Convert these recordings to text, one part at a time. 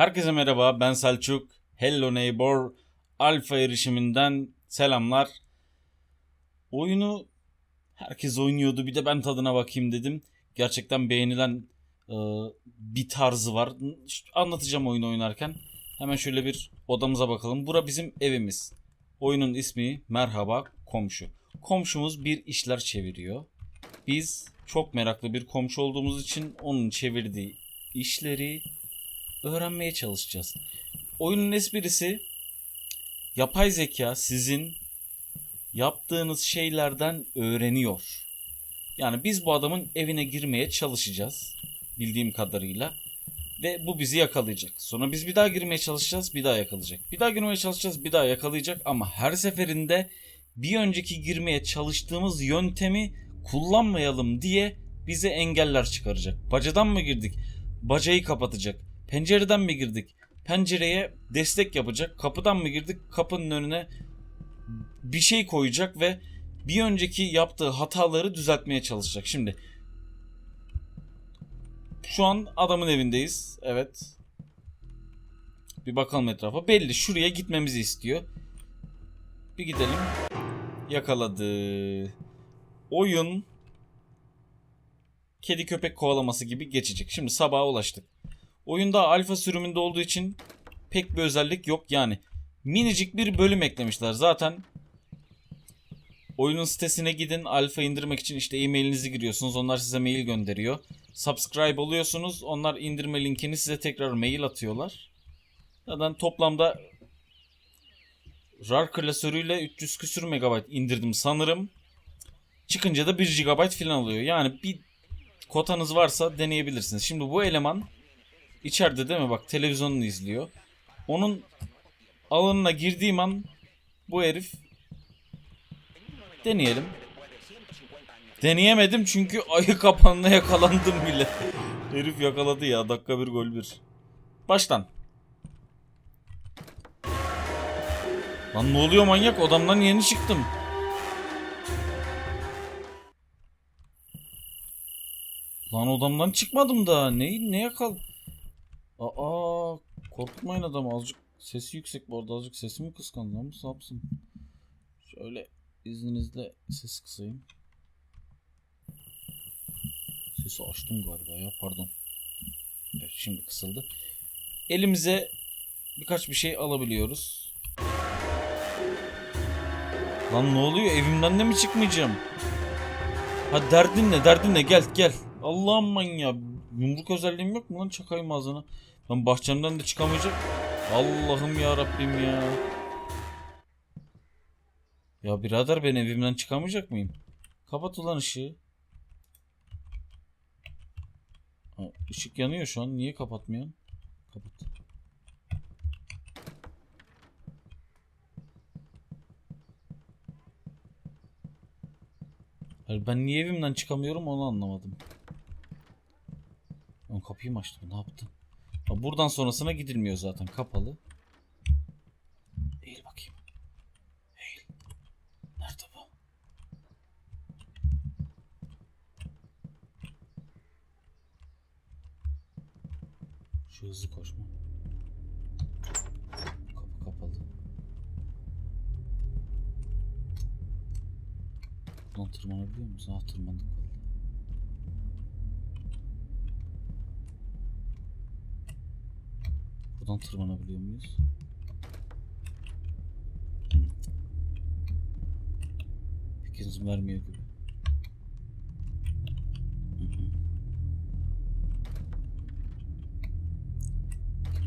Herkese merhaba ben Selçuk. Hello Neighbor alfa erişiminden selamlar. Oyunu herkes oynuyordu bir de ben tadına bakayım dedim. Gerçekten beğenilen e, bir tarzı var. Anlatacağım oyunu oynarken. Hemen şöyle bir odamıza bakalım. Bura bizim evimiz. Oyunun ismi Merhaba Komşu. Komşumuz bir işler çeviriyor. Biz çok meraklı bir komşu olduğumuz için onun çevirdiği işleri öğrenmeye çalışacağız. Oyunun esprisi yapay zeka sizin yaptığınız şeylerden öğreniyor. Yani biz bu adamın evine girmeye çalışacağız bildiğim kadarıyla ve bu bizi yakalayacak. Sonra biz bir daha girmeye çalışacağız, bir daha yakalayacak. Bir daha girmeye çalışacağız, bir daha yakalayacak ama her seferinde bir önceki girmeye çalıştığımız yöntemi kullanmayalım diye bize engeller çıkaracak. Bacadan mı girdik? Bacayı kapatacak. Pencereden mi girdik? Pencereye destek yapacak. Kapıdan mı girdik? Kapının önüne bir şey koyacak ve bir önceki yaptığı hataları düzeltmeye çalışacak. Şimdi şu an adamın evindeyiz. Evet. Bir bakalım etrafa. Belli şuraya gitmemizi istiyor. Bir gidelim. Yakaladı. Oyun kedi köpek kovalaması gibi geçecek. Şimdi sabaha ulaştık. Oyunda alfa sürümünde olduğu için pek bir özellik yok yani. Minicik bir bölüm eklemişler. Zaten oyunun sitesine gidin alfa indirmek için işte e-mailinizi giriyorsunuz. Onlar size mail gönderiyor. Subscribe oluyorsunuz. Onlar indirme linkini size tekrar mail atıyorlar. Zaten toplamda RAR klasörüyle 300 küsür megabayt indirdim sanırım. Çıkınca da 1 GB falan oluyor. Yani bir kotanız varsa deneyebilirsiniz. Şimdi bu eleman içeride değil mi? Bak televizyonunu izliyor. Onun alanına girdiğim an bu herif deneyelim. Deneyemedim çünkü ayı kapanına yakalandım bile. herif yakaladı ya. Dakika bir gol bir. Baştan. Lan ne oluyor manyak? Odamdan yeni çıktım. Lan odamdan çıkmadım da. Ne, ne yakal... Aa, korkutmayın adamı azıcık. Sesi yüksek bu arada azıcık sesimi kıskandı ama ne yapsın. Şöyle izninizle ses kısayım. Sesi açtım galiba ya pardon. Evet şimdi kısıldı. Elimize birkaç bir şey alabiliyoruz. Lan ne oluyor evimden de mi çıkmayacağım? Ha derdin ne derdin ne gel gel. Allah'ım manyağı. Yumruk özelliğim yok mu lan çakayım ağzına. Ben bahçemden de çıkamayacak. Allah'ım ya Rabbim ya. Ya birader ben evimden çıkamayacak mıyım? Kapat ulan ışığı. Ha, ışık yanıyor şu an. Niye kapatmıyorsun? Kapat. Hayır, ben niye evimden çıkamıyorum onu anlamadım. Ben kapıyı mı açtım? Ne yaptım? Buradan sonrasına gidilmiyor zaten. Kapalı. Eğil bakayım. Eğil. Nerede bu? Şu hızlı koşma. Kapı kapalı. Buradan tırmanabiliyor muyuz? Ah tırmandık Buradan tırmanabiliyor muyuz? Pek vermiyor gibi.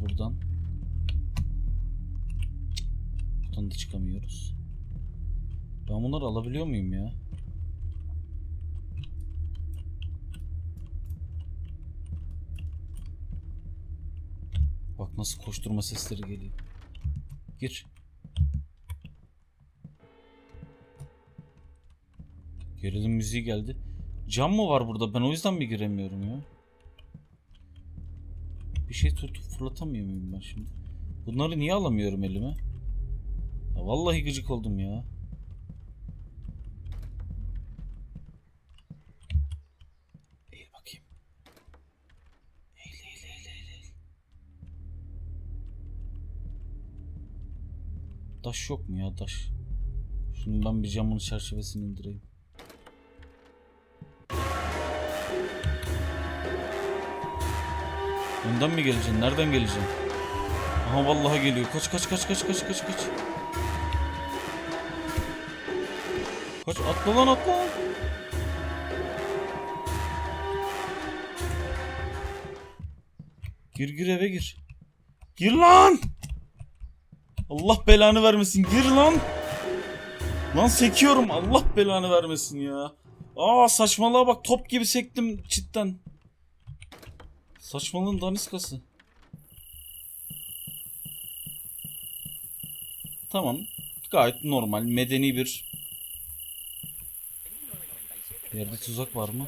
Buradan Buradan da çıkamıyoruz. Ben bunları alabiliyor muyum ya? Bak nasıl koşturma sesleri geliyor. Gir. Gerilim müziği geldi. Cam mı var burada? Ben o yüzden mi giremiyorum ya? Bir şey tutup fırlatamıyor muyum ben şimdi? Bunları niye alamıyorum elime? Ya vallahi gıcık oldum ya. Eğil bakayım. Eğil eğil eğil eğil. eğil. Daş yok mu ya daş? Şunu ben bir camın çerçevesini indireyim. Önden mi geleceksin? Nereden geleceksin? Aha vallahi geliyor. Kaç kaç kaç kaç kaç kaç kaç. Kaç atla lan atla. Gir gir eve gir. Gir lan. Allah belanı vermesin. Gir lan. Lan sekiyorum. Allah belanı vermesin ya. Aa saçmalığa bak top gibi sektim cidden. Saçmalığın daniskası. Tamam. Gayet normal. Medeni bir... Yerde tuzak var mı?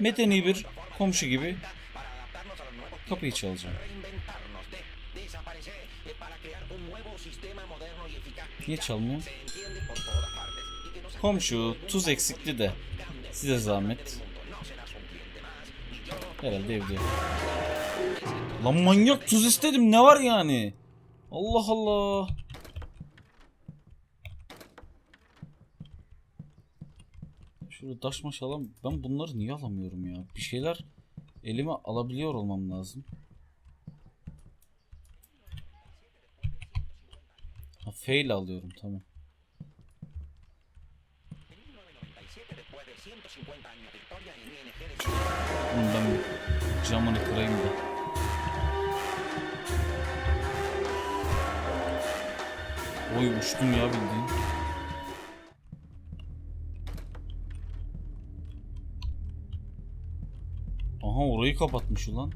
Medeni bir komşu gibi kapıyı çalacağım. Niye çalmıyor? Komşu tuz eksikti de. Size zahmet. Herhalde evde. Lan manyak tuz istedim ne var yani? Allah Allah. Şurada taş maş alam. Ben bunları niye alamıyorum ya? Bir şeyler elime alabiliyor olmam lazım. Fail alıyorum tamam. Bir camını kırayım da. Oy uçtum ya bildiğin. Aha orayı kapatmış ulan.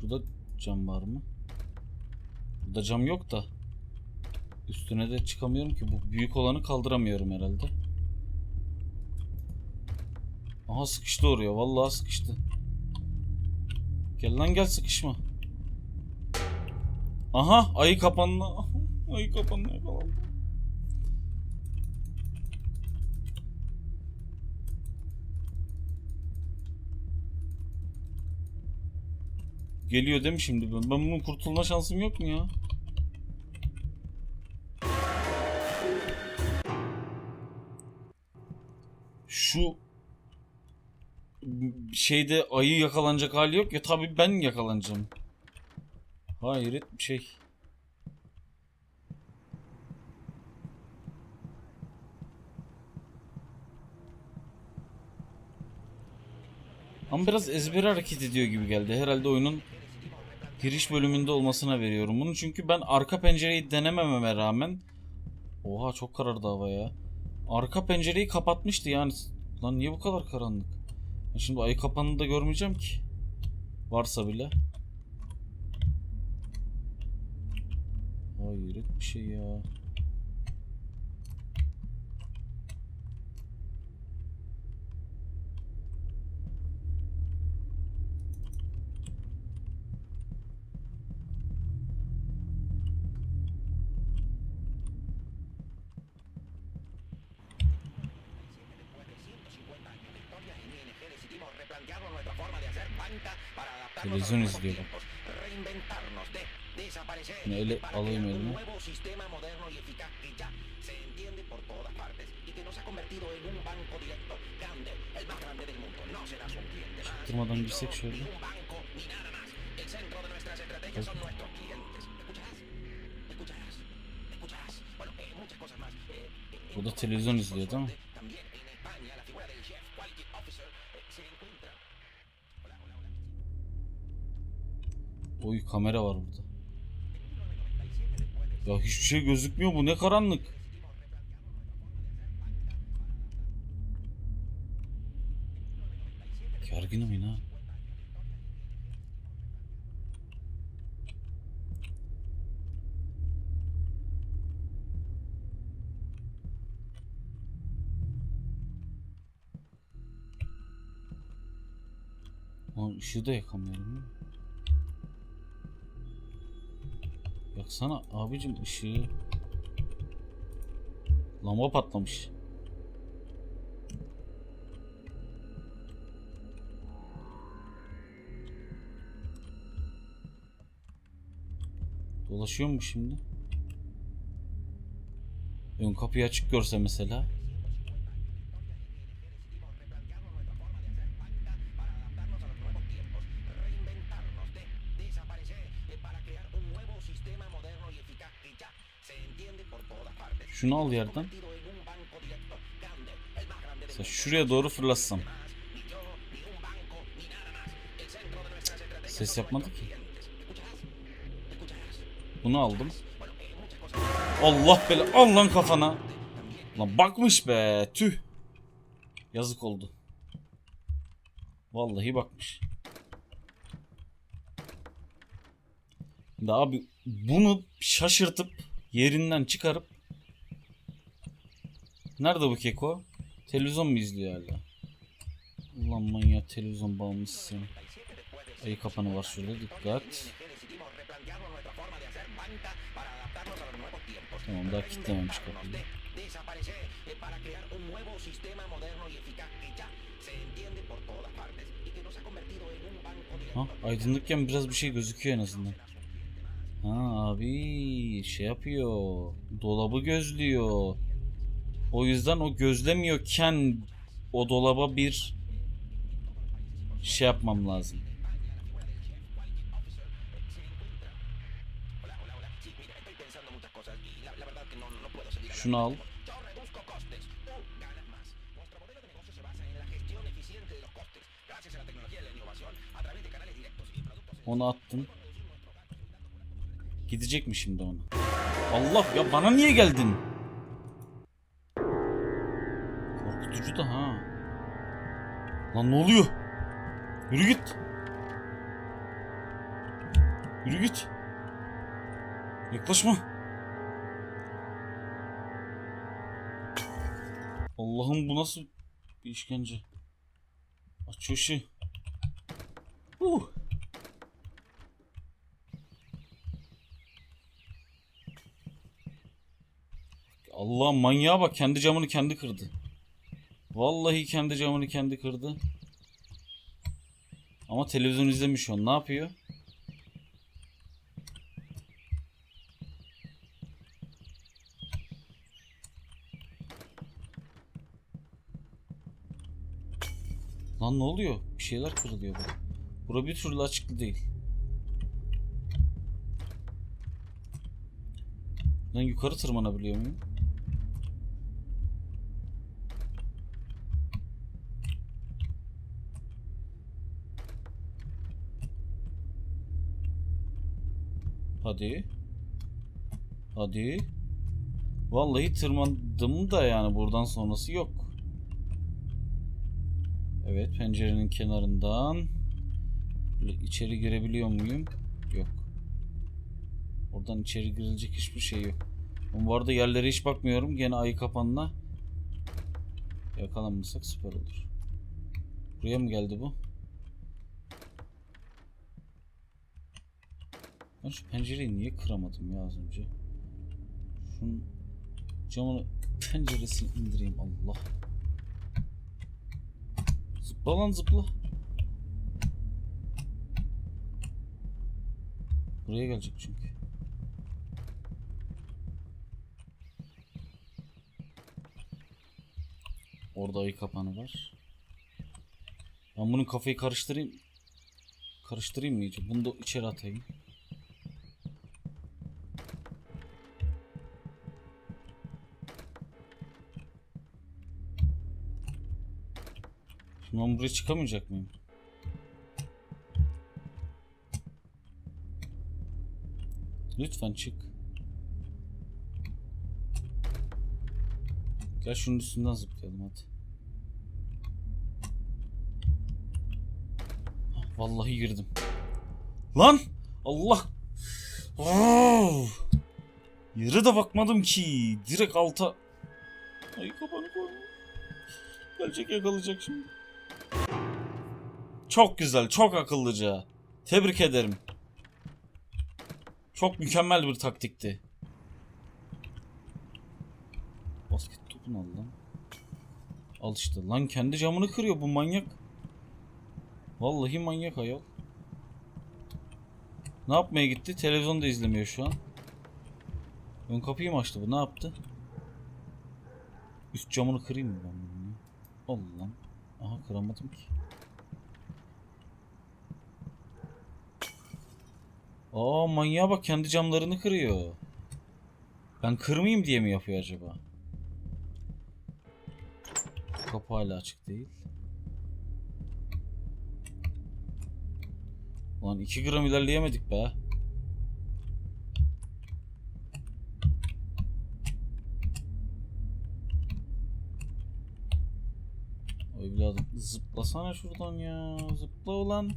Şurada cam var mı? Burada cam yok da. Üstüne de çıkamıyorum ki. Bu büyük olanı kaldıramıyorum herhalde. Aha sıkıştı oraya. Vallahi sıkıştı. Gel lan gel sıkışma. Aha ayı kapanına. ayı kapanına yakalandı. Geliyor değil mi şimdi ben? Ben bunun kurtulma şansım yok mu ya? Şu şeyde ayı yakalanacak hali yok ya tabii ben yakalanacağım. Hayret bir şey. Ama biraz ezber hareket ediyor gibi geldi. Herhalde oyunun giriş bölümünde olmasına veriyorum bunu. Çünkü ben arka pencereyi denemememe rağmen Oha çok karardı hava ya. Arka pencereyi kapatmıştı yani. Lan niye bu kadar karanlık? Şimdi ayı kapanını da görmeyeceğim ki. Varsa bile. Hayret bir şey ya. Televizyon izliyor bak. Şimdi ele alayım elime. Çaktırmadan girsek şöyle. Bu da televizyon izliyor değil mi? Kamera var burada. Ya hiçbir şey gözükmüyor bu ne karanlık. Gerginim yine. ha. Lan ışığı da yakamıyorum. ya. Baksana abicim ışığı. Lamba patlamış. Dolaşıyor mu şimdi? Ön kapıyı açık görse mesela. Şunu al yerden. Mesela şuraya doğru fırlatsam. Ses yapmadı ki. Bunu aldım. Allah bela al lan kafana. Lan bakmış be tüh. Yazık oldu. Vallahi bakmış. Şimdi abi bunu şaşırtıp yerinden çıkarıp Nerede bu keko? Televizyon mu izliyor hala? Ulan manyak televizyon bağımlısı. Ayı kapanı var şurada dikkat. Tamam daha kilitlememiş kapıyı. Ha, aydınlıkken biraz bir şey gözüküyor en azından. Ha abi şey yapıyor. Dolabı gözlüyor. O yüzden o gözlemiyorken o dolaba bir şey yapmam lazım. Şunu al. Onu attın. Gidecek mi şimdi ona? Allah ya bana niye geldin? Lan ne oluyor? Yürü git. Yürü git. Yaklaşma. Allah'ım bu nasıl bir işkence? Aç ışığı. Uh. Allah manyağa bak kendi camını kendi kırdı. Vallahi kendi camını kendi kırdı. Ama televizyon izlemiş an. Ne yapıyor? Lan ne oluyor? Bir şeyler kırılıyor burada. Bura bir türlü açıklı değil. Lan yukarı tırmanabiliyor muyum? Hadi. Hadi. Vallahi tırmandım da yani buradan sonrası yok. Evet pencerenin kenarından içeri girebiliyor muyum? Yok. Oradan içeri girilecek hiçbir şey yok. Bu arada yerlere hiç bakmıyorum. Gene ayı kapanına yakalanmasak süper olur. Buraya mı geldi bu? Ben şu pencereyi niye kıramadım ya az önce? Şunun camını penceresini indireyim Allah. Zıpla lan zıpla. Buraya gelecek çünkü. Orada ayı kapanı var. Ben bunun kafayı karıştırayım. Karıştırayım mı iyice? Bunu da içeri atayım. Ben buraya çıkamayacak mıyım? Lütfen çık. Gel şunun üstünden zıplayalım hadi. Hah, Vallahi girdim. Lan! Allah! Oo! Yere de bakmadım ki. Direkt alta. Ay kapanı koyma. Gelecek yakalayacak şimdi. Çok güzel, çok akıllıca. Tebrik ederim. Çok mükemmel bir taktikti. Basket topunu al lan. Al işte. Lan kendi camını kırıyor bu manyak. Vallahi manyak ayol. Ne yapmaya gitti? Televizyonda izlemiyor şu an. Ön kapıyı mı açtı bu? Ne yaptı? Üst camını kırayım mı ben bunu? Allah lan. Aha kıramadım ki. Aa manyağa bak kendi camlarını kırıyor. Ben kırmayayım diye mi yapıyor acaba? Kapı hala açık değil. Lan 2 gram ilerleyemedik be. O evladım zıplasana şuradan ya. Zıpla ulan.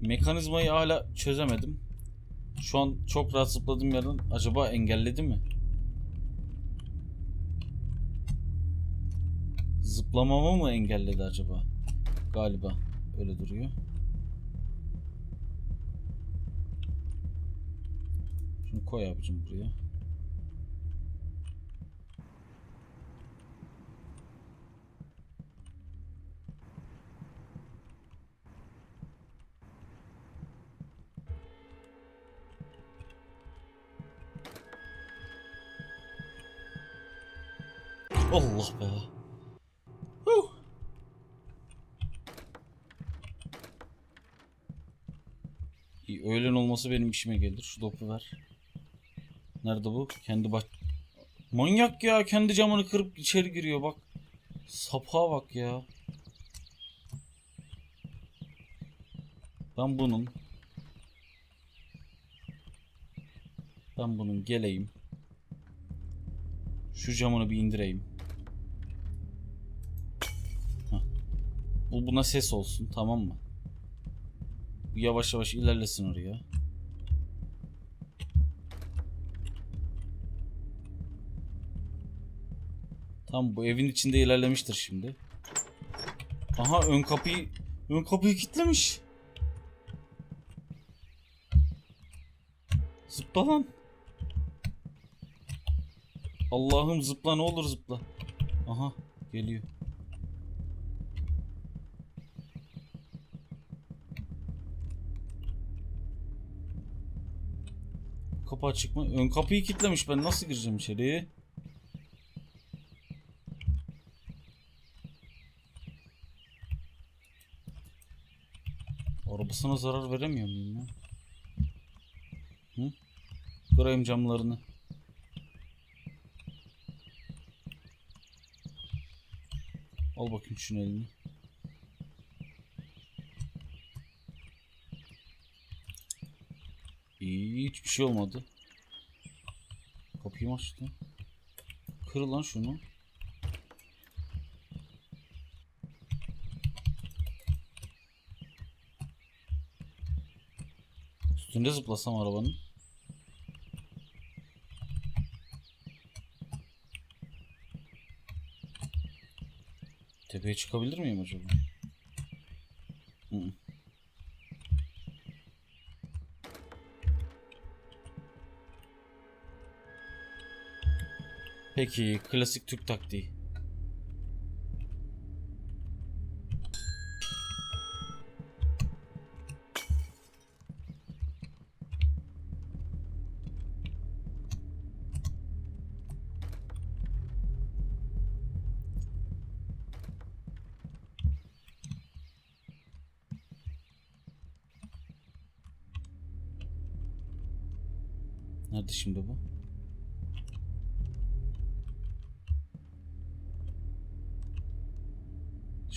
Mekanizmayı hala çözemedim. Şu an çok rahat zıpladığım yerden acaba engelledi mi? Zıplamamı mı engelledi acaba? Galiba öyle duruyor. Şunu koy abicim buraya. Allah be. Huh. İyi, öğlen olması benim işime gelir. Şu topu ver. Nerede bu? Kendi baş... Manyak ya. Kendi camını kırıp içeri giriyor bak. Sapa bak ya. Ben bunun Ben bunun geleyim. Şu camını bir indireyim. Buna ses olsun tamam mı? Yavaş yavaş ilerlesin oraya. Tam bu evin içinde ilerlemiştir şimdi. Aha ön kapıyı ön kapıyı kilitlemiş. Zıpla lan. Allah'ım zıpla ne olur zıpla. Aha geliyor. Kapı açık mı? Ön kapıyı kilitlemiş. Ben nasıl gireceğim içeri? Arabasına zarar veremiyor muyum ya? Hı? Kırayım camlarını. Al bakayım şunu elini. İyi hiçbir şey olmadı. Kapıyı mı açtı? Kır lan şunu. Üstünde zıplasam arabanın. Tepeye çıkabilir miyim acaba? Peki, klasik Türk taktiği.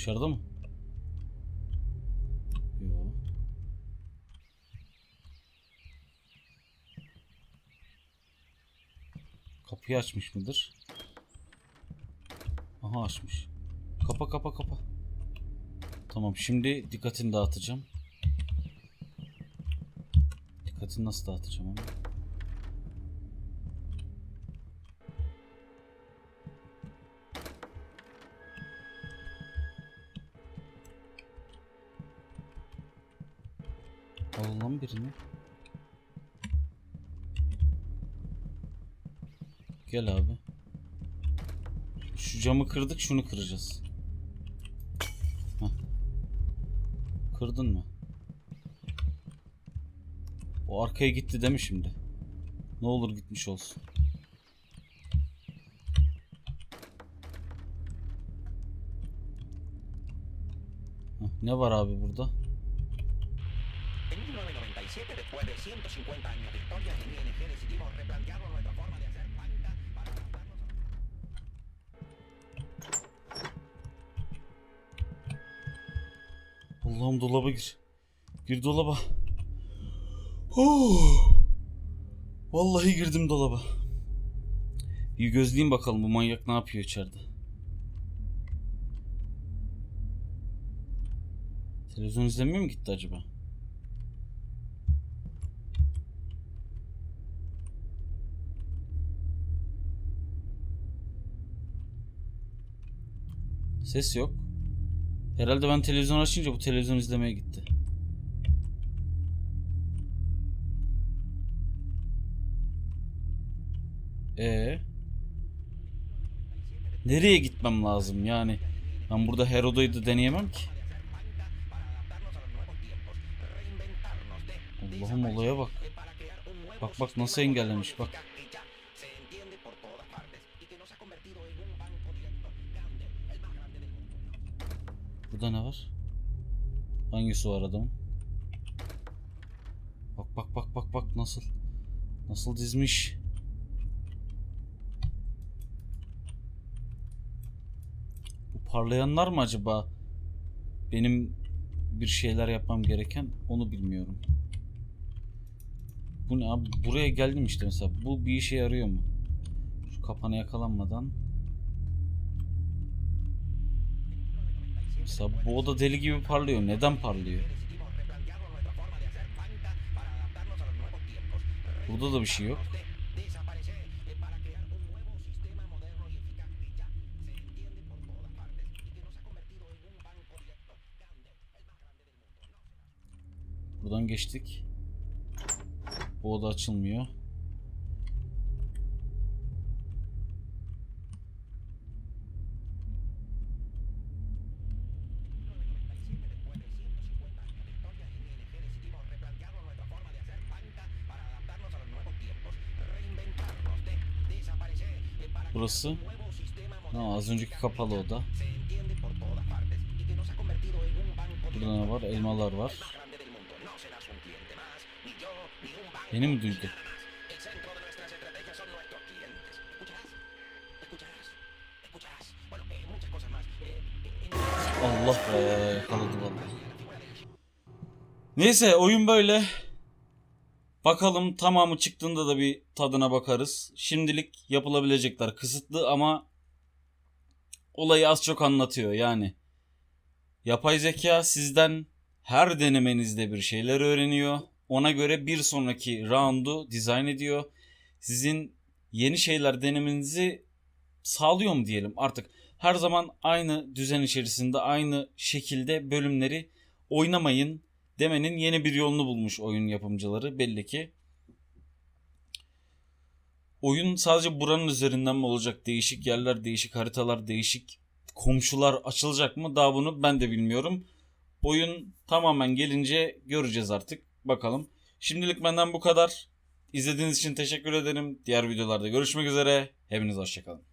Dışarıda mı? Kapıyı açmış mıdır? Aha açmış. Kapa kapa kapa. Tamam şimdi dikkatini dağıtacağım. Dikkatini nasıl dağıtacağım ama? Birini. Gel abi. Şu camı kırdık şunu kıracağız. Heh. Kırdın mı? O arkaya gitti değil mi şimdi? Ne olur gitmiş olsun. Heh, Ne var abi burada? En 1997, después de 150 años de historia, en ING decidimos replantearnos nuestra forma de hacer banca para adaptarnos a... Allah'ım dolaba gir. Gir dolaba. Oh. Vallahi girdim dolaba. Bir gözleyeyim bakalım bu manyak ne yapıyor içeride. Televizyon izlemeye mi gitti acaba? Ses yok. Herhalde ben televizyon açınca bu televizyon izlemeye gitti. Ee? Nereye gitmem lazım yani? Ben burada her odayı da deneyemem ki. Allah'ım olaya bak. Bak bak nasıl engellemiş bak. Burada ne var? Hangisi var adamın? Bak bak bak bak bak nasıl. Nasıl dizmiş. Bu parlayanlar mı acaba? Benim bir şeyler yapmam gereken onu bilmiyorum. Bu ne abi? Buraya geldim işte mesela. Bu bir işe yarıyor mu? Şu kapana yakalanmadan. Mesela bu oda deli gibi parlıyor. Neden parlıyor? Decidimos replantearnos nuestra forma de hacer banca para adaptarnos a Burası. Ha, az önceki kapalı oda. Burada ne var? Elmalar var. más grande del mundo. No serás un cliente más, ni yo, ni un banco. Beni mi duydu? Allah be yakaladı vallahi. Neyse oyun böyle. Bakalım tamamı çıktığında da bir tadına bakarız. Şimdilik yapılabilecekler kısıtlı ama olayı az çok anlatıyor yani. Yapay zeka sizden her denemenizde bir şeyler öğreniyor. Ona göre bir sonraki roundu dizayn ediyor. Sizin yeni şeyler denemenizi sağlıyor mu diyelim artık. Her zaman aynı düzen içerisinde aynı şekilde bölümleri oynamayın demenin yeni bir yolunu bulmuş oyun yapımcıları belli ki. Oyun sadece buranın üzerinden mi olacak? Değişik yerler, değişik haritalar, değişik komşular açılacak mı? Daha bunu ben de bilmiyorum. Oyun tamamen gelince göreceğiz artık. Bakalım. Şimdilik benden bu kadar. İzlediğiniz için teşekkür ederim. Diğer videolarda görüşmek üzere. Hepiniz hoşçakalın.